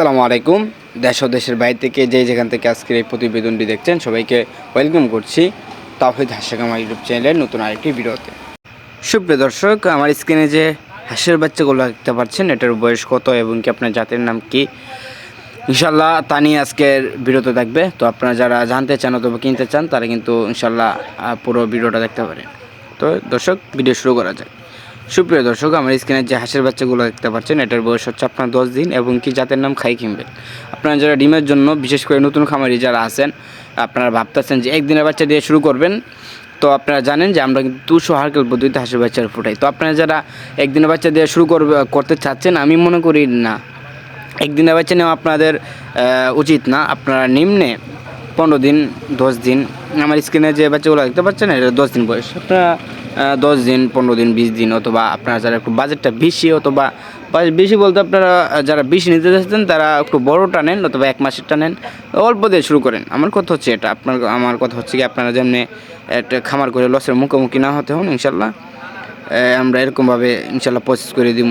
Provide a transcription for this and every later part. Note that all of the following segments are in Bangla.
আসসালামু আলাইকুম। দেশ ও দেশের বাইরে থেকে যে যেখান থেকে আজকের এই প্রতিবেদনটি দেখছেন, সবাইকে ওয়েলকাম করছি তাহিদ হাসেক ইউটিউব চ্যানেলের নতুন আরেকটি ভিডিওতে। সুপ্রিয় দর্শক, আমার স্ক্রিনে যে হাঁসের বাচ্চাগুলো দেখতে পাচ্ছেন, এটার বয়স কত এবং কি আপনার জাতের নাম কি? ইনশাল্লাহ তা নিয়ে আজকের ভিডিওতে থাকবে। তো আপনারা যারা জানতে চান অথবা কিনতে চান, তারা কিন্তু ইনশাল্লাহ পুরো ভিডিওটা দেখতে পারেন। তো দর্শক, ভিডিও শুরু করা যায় সুপ্রিয় দর্শক, আমার স্ক্রিনে যে হাঁসের বাচ্চাগুলো দেখতে পাচ্ছেন, এটার বয়স হচ্ছে আপনার দশ দিন এবং কি জাতের নাম? খাই কিনবেন আপনারা যারা ডিমের জন্য, বিশেষ করে নতুন খামারি যারা আছেন, আপনারা ভাবতেছেন যে একদিনের বাচ্চা দিয়ে শুরু করবেন, তো আপনারা জানেন যে আমরা কিন্তু দুশো হারকেল পদ্ধতিতে হাঁসের বাচ্চার ফুটাই। তো আপনারা যারা একদিনের বাচ্চা দিয়ে শুরু করবে, করতে চাচ্ছেন, আমি মনে করি না। একদিনের বাচ্চা নেওয়া আপনাদের উচিত না। আপনারা নিম্নে পনেরো দিন, দশ দিন। আমার স্ক্রিনে যে বাচ্চাগুলো দেখতে পাচ্ছেন, এটা দশ দিন বয়স। আপনারা দশ দিন, পনেরো দিন, বিশ দিন, অথবা আপনারা যারা একটু বাজেটটা বেশি, অথবা বেশি বলতে আপনারা যারা বেশি নিতে চাচ্ছেন, তারা একটু বড়োটা নেন, অথবা এক মাসেরটা নেন। অল্প দিয়ে শুরু করেন। আমার কথা হচ্ছে এটা। আপনার, আমার কথা হচ্ছে কি, আপনারা যেমনি একটা খামার করে লসের মুখোমুখি না হতে হন, ইনশাল্লাহ আমরা এরকমভাবে ইনশাল্লাহ প্রসেস করে দিব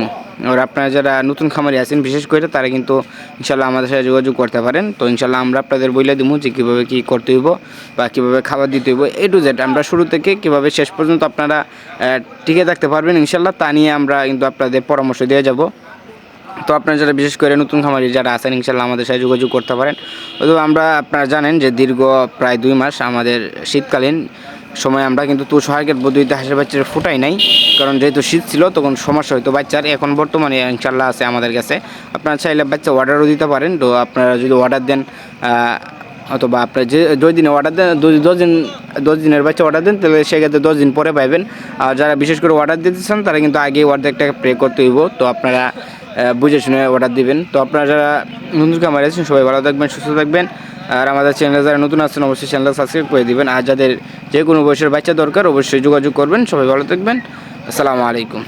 আর আপনারা যারা নতুন খামারি আছেন, বিশেষ করে তারা কিন্তু ইনশাল্লাহ আমাদের সাথে যোগাযোগ করতে পারেন। তো ইনশাল্লাহ আমরা আপনাদের বলে দিব যে কীভাবে কী করতে হইব বা কীভাবে খাবার দিতে হইব এ টু জেড আমরা শুরু থেকে কীভাবে শেষ পর্যন্ত আপনারা টিকে থাকতে পারবেন ইনশাল্লাহ, তা নিয়ে আমরা কিন্তু আপনাদের পরামর্শ দিয়ে যাব। তো আপনারা যারা বিশেষ করে নতুন খামারি যারা আছেন, ইনশাল্লাহ আমাদের সাথে যোগাযোগ করতে পারেন। অথবা আমরা, আপনারা জানেন যে দীর্ঘ প্রায় দুই মাস আমাদের শীতকালীন সময় আমরা কিন্তু তুষো হার্কেট পদ্ধতিতে হাঁসের বাচ্চার ফুটাই নাই। কারণ যেহেতু শীত ছিল, তখন সমস্যা হতো বাচ্চার। এখন বর্তমানে ইনশাল্লাহ আছে আমাদের কাছে। আপনারা চাইলে বাচ্চা অর্ডারও দিতে পারেন। তো আপনারা যদি অর্ডার দেন অথবা আপনার যে দশ দিনে অর্ডার দেন দশ- দিন, দশ দিনের বাচ্চা অর্ডার দেন, তাহলে সেক্ষেত্রে দশ দিন পরে পাইবেন। আর যারা বিশেষ করে অর্ডার দিতে চান, তারা কিন্তু আগে অর্ধেকটা পে করতে হইব। তো আপনারা বুঝে শুনে অর্ডার দিবেন। তো আপনারা যারা নতুন কামার আছেন সবাই ভালো থাকবেন, সুস্থ থাকবেন। আর আমাদের চ্যানেলে যারা নতুন আছেন, অবশ্যই চ্যানেলটা সাবস্ক্রাইব করে দেবেন। আর যাদের যে কোনো বয়সের বাচ্চা দরকার, অবশ্যই যোগাযোগ করবেন। সবাই ভালো থাকবেন। আসসালামু আলাইকুম।